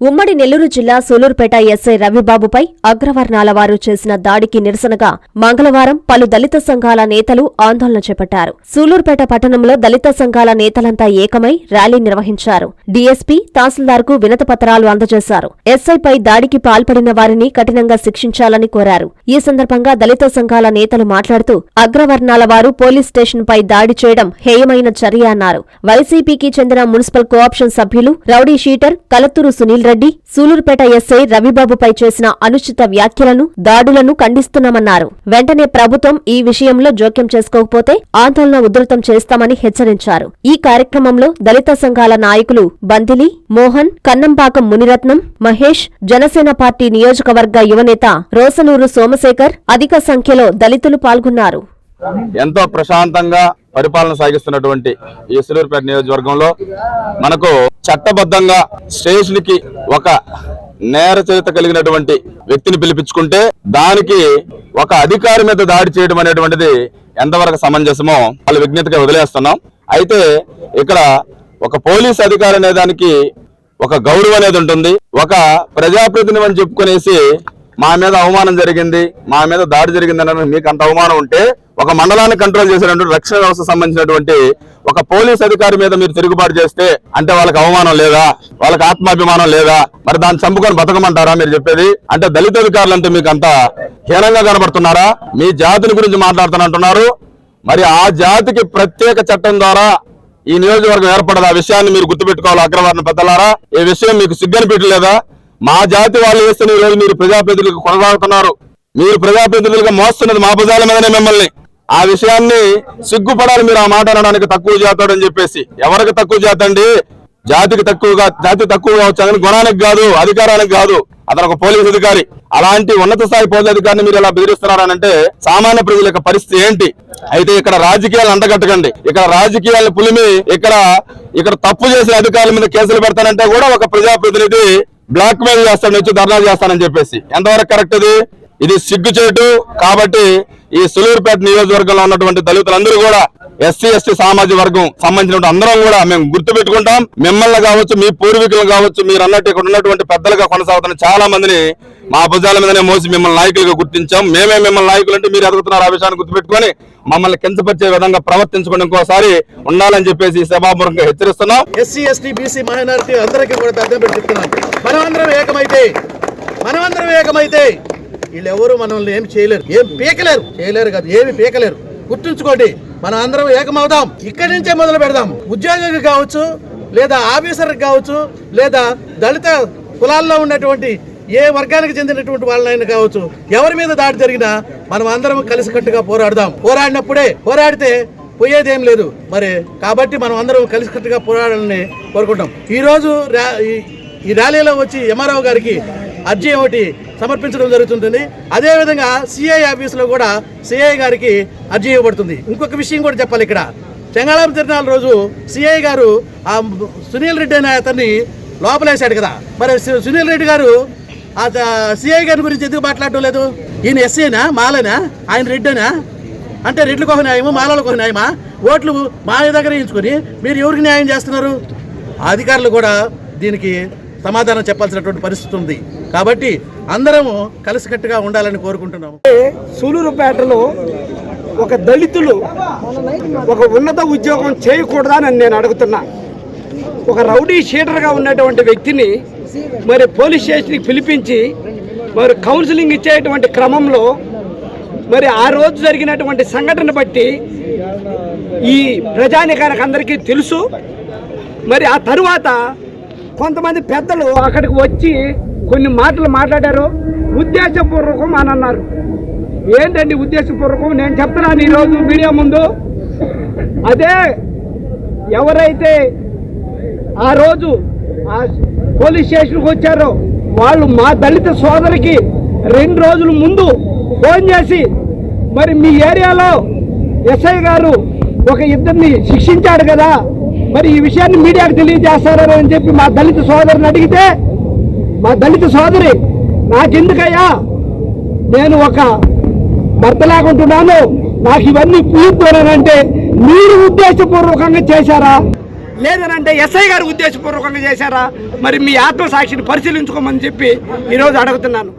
ఉమ్మడి నెల్లూరు జిల్లా సూలూరుపేట ఎస్ఐ రవిబాబుపై అగ్రవర్ణాల వారు చేసిన దాడికి నిరసనగా మంగళవారం పలు దళిత సంఘాల నేతలు ఆందోళన చేపట్టారు. సూలూరుపేట పట్టణంలో దళిత సంఘాల నేతలంతా ఏకమై ర్యాలీ నిర్వహించారు. డీఎస్పీ తహసీల్దార్కు వినతపత్రాలు అందజేశారు. ఎస్ఐపై దాడికి పాల్పడిన వారిని కఠినంగా శిక్షించాలని కోరారు. ఈ సందర్భంగా దళిత సంఘాల నేతలు మాట్లాడుతూ అగ్రవర్ణాల వారు పోలీస్ స్టేషన్పై దాడి చేయడం హేయమైన చర్య అన్నారు. వైసీపీకి చెందిన మున్సిపల్ కోఆప్షన్ సభ్యులు rowdy sheeter Kalathur Sunil Reddy Sullurpeta SI రవిబాబుపై చేసిన అనుచిత వ్యాఖ్యలను దాడులను ఖండిస్తున్నామన్నారు. వెంటనే ప్రభుత్వం ఈ విషయంలో జోక్యం చేసుకోకపోతే ఆందోళన ఉధృతం చేస్తామని హెచ్చరించారు. ఈ కార్యక్రమంలో దళిత సంఘాల నాయకులు బంతిలి మోహన్ కన్నంపాకం మునిరత్నం మహేష్ జనసేన పార్టీ నియోజకవర్గ యువనేత రోసనూరు సోమశేఖర్ అధిక సంఖ్యలో దళితులు పాల్గొన్నారు. ఎంతో ప్రశాంతంగా పరిపాలన సాగిస్తున్నటువంటి ఈ సులూరుపేట నియోజకవర్గంలో మనకు చట్టబద్ధంగా స్టేషన్ ఒక నేర చరిత్ర కలిగినటువంటి వ్యక్తిని పిలిపించుకుంటే దానికి ఒక అధికారి మీద దాడి చేయడం అనేటువంటిది ఎంతవరకు సమంజసమో వాళ్ళ విజ్ఞతగా వదిలేస్తున్నాం. అయితే ఇక్కడ ఒక పోలీస్ అధికారి అనే దానికి ఒక గౌరవం అనేది ఉంటుంది. ఒక ప్రజాప్రతినిధి అని చెప్పుకునేసి మా మీద అవమానం జరిగింది మా మీద దాడి జరిగింది అన్న మీకు అంత అవమానం ఉంటే ఒక మండలాన్ని కంట్రోల్ చేసినటువంటి రక్షణ వ్యవస్థ సంబంధించినటువంటి ఒక పోలీస్ అధికారి మీద మీరు తిరుగుబాటు చేస్తే అంటే వాళ్ళకి అవమానం లేదా? వాళ్ళకి ఆత్మాభిమానం లేదా? మరి దాన్ని చంపుకొని బతకమంటారా మీరు చెప్పేది? అంటే దళిత అధికారులంతా మీకు అంత హీనంగా కనబడుతున్నారా? మీ జాతిని గురించి మాట్లాడుతానంటున్నారు మరి ఆ జాతికి ప్రత్యేక చట్టం ద్వారా ఈ నియోజకవర్గం ఏర్పడదు? ఆ విషయాన్ని మీరు గుర్తుపెట్టుకోవాలి అగ్రవర్ణ పెద్దలారా. ఈ విషయం మీకు సిగ్గనిపెట్టలేదా మా జాతి వాళ్ళు వేస్తున్న ఈ రోజు మీరు ప్రజాప్రతినిధులకు కొనసాగుతున్నారు. మీరు ప్రజాప్రతినిధులుగా మోస్తున్నది మా భుజాల మీదనే మిమ్మల్ని. ఆ విషయాన్ని సిగ్గుపడాలి మీరు ఆ మాట అనడానికి తక్కువ చేస్తాడు అని చెప్పేసి. ఎవరికి తక్కువ జాత జాతికి తక్కువగా జాతి తక్కువగా వచ్చాను గుణానికి కాదు అధికారానికి కాదు. అతను ఒక పోలీస్ అధికారి. అలాంటి ఉన్నత స్థాయి పోలీస్ అధికారిని మీరు ఇలా బెదిరిస్తున్నారనంటే సామాన్య ప్రజల యొక్క పరిస్థితి ఏంటి? అయితే ఇక్కడ రాజకీయాలు అండగట్టకండి ఇక్కడ రాజకీయాలను పులిమి ఇక్కడ ఇక్కడ తప్పు చేసిన అధికారుల మీద కేసులు పెడతానంటే కూడా ఒక ప్రజాప్రతినిధి బ్లాక్ మెయిల్ చేస్తాను వచ్చి ధర్నా చేస్తానని చెప్పేసి. ఎంతవరకు కరెక్ట్ ఇది ఇది సిగ్గుచేటు కాబట్టి ఈ సులూరుపేట నియోజకవర్గంలో ఉన్నటువంటి దళితులందరూ కూడా ఎస్సీ ఎస్టీ సామాజిక వర్గం సంబంధించిన అందరం కూడా మేము గుర్తుపెట్టుకుంటాం. మిమ్మల్ని కావచ్చు మీ పూర్వీకులు కావచ్చు మీరు అన్నట్టు ఇక్కడ ఉన్నటువంటి పెద్దలుగా కొనసాగుతున్న చాలా మందిని మా భుజాల మీదనే మోసి మిమ్మల్ని నాయకులుగా గుర్తించాం. మేమే మిమ్మల్ని నాయకులు అంటే మీరు ఎదుగుతున్నారు ఆ విషయాన్ని గుర్తుపెట్టుకొని మమ్మల్ని కించపరిచే విధంగా ప్రవర్తించుకుని ఇంకోసారి ఉండాలని చెప్పేసి ఈ సభాపూర్వకంగా హెచ్చరిస్తున్నాం. ఎస్సీ ఎస్టీ బీసీ మైనారిటీ అందరికీ కూడా మనమందరం ఏకమైతే మనమందరం ఏకమైతే వీళ్ళెవరు మనల్ని ఏం చేయలేరు. ఏం పీకలేరు. చేయలేరు కాదు ఏమి పీకలేరు. గుర్తుంచుకోండి మనం అందరం ఏకమవుదాం. ఇక్కడి నుంచే మొదలు పెడదాం. ఉద్యోగికి కావచ్చు లేదా ఆఫీసర్కి కావచ్చు లేదా దళిత కులాల్లో ఉన్నటువంటి ఏ వర్గానికి చెందినటువంటి వాళ్ళైనా కావచ్చు ఎవరి మీద దాడి జరిగినా మనం అందరం కలిసికట్టుగా పోరాడదాం. పోరాడినప్పుడే పోరాడితే పోయేదేం లేదు. మరి కాబట్టి మనం అందరం కలిసికట్టుగా పోరాడాలని కోరుకుంటాం. ఈరోజు ఈ- ఈ ర్యాలీలో వచ్చి ఎంఆర్ఓ గారికి అర్జీ ఒకటి సమర్పించడం జరుగుతుంటుంది. అదేవిధంగా సిఐ ఆఫీసులో కూడా సిఐ గారికి అర్జీ ఇవ్వబడుతుంది. ఇంకొక విషయం కూడా చెప్పాలి ఇక్కడ. చెంగాళం తిరునాళ్ళ రోజు సిఐ గారు ఆ సునీల్ రెడ్డి అనే అతన్ని లోపలేశాడు కదా. మరి సు- సునీల్ రెడ్డి గారు ఆ సిఐ గారి గురించి ఎందుకు మాట్లాడటం లేదు? ఈయన ఎస్సీనా మాలనా? ఆయన రెడ్డేనా? అంటే రెడ్లకు ఒక న్యాయము? మాలలకు ఒక న్యాయమా? ఓట్లు మా దగ్గర వేయించుకొని మీరు ఎవరికి న్యాయం చేస్తున్నారు? అధికారులు కూడా దీనికి సమాధానం చెప్పాల్సినటువంటి పరిస్థితి ఉంది. కాబట్టి అందరము కలిసికట్టుగా ఉండాలని కోరుకుంటున్నాము. సూలూరుపేటలో ఒక దళితులు ఒక ఉన్నత ఉద్యోగం చేయకూడదని నేను అడుగుతున్నా. ఒక రౌడీ షీటర్గా ఉన్నటువంటి వ్యక్తిని మరి పోలీస్ స్టేషన్కి పిలిపించి మరి కౌన్సిలింగ్ ఇచ్చేటువంటి క్రమంలో మరి ఆ రోజు జరిగినటువంటి సంఘటన బట్టి ఈ ప్రజానికానికి అందరికీ తెలుసు. మరి ఆ తరువాత కొంతమంది పెద్దలు అక్కడికి వచ్చి కొన్ని మాటలు మాట్లాడారు. ఉద్దేశపూర్వకం అని అన్నారు. ఏంటండి ఉద్దేశపూర్వకం? నేను చెప్తున్నాను ఈరోజు మీడియా ముందు. అదే ఎవరైతే ఆ రోజు ఆ పోలీస్ స్టేషన్కి వచ్చారో వాళ్ళు మా దళిత సోదరికి రెండు రోజుల ముందు ఫోన్ చేసి మరి మీ ఏరియాలో ఎస్ఐ గారు ఒక ఇద్దరిని శిక్షించాడు కదా. మరి ఈ విషయాన్ని మీడియాకు తెలియజేస్తారని అని చెప్పి మా దళిత సోదరిని అడిగితే మా దళిత సోదరి నాకెందుకయ్యా? నేను ఒక భర్త లేకుంటున్నాను నాకు ఇవన్నీ పూర్తోనంటే మీరు ఉద్దేశపూర్వకంగా చేశారా? లేదనంటే ఎస్ఐ గారు ఉద్దేశపూర్వకంగా చేశారా? మరి మీ ఆత్మసాక్షిని పరిశీలించుకోమని చెప్పి ఈరోజు అడుగుతున్నాను.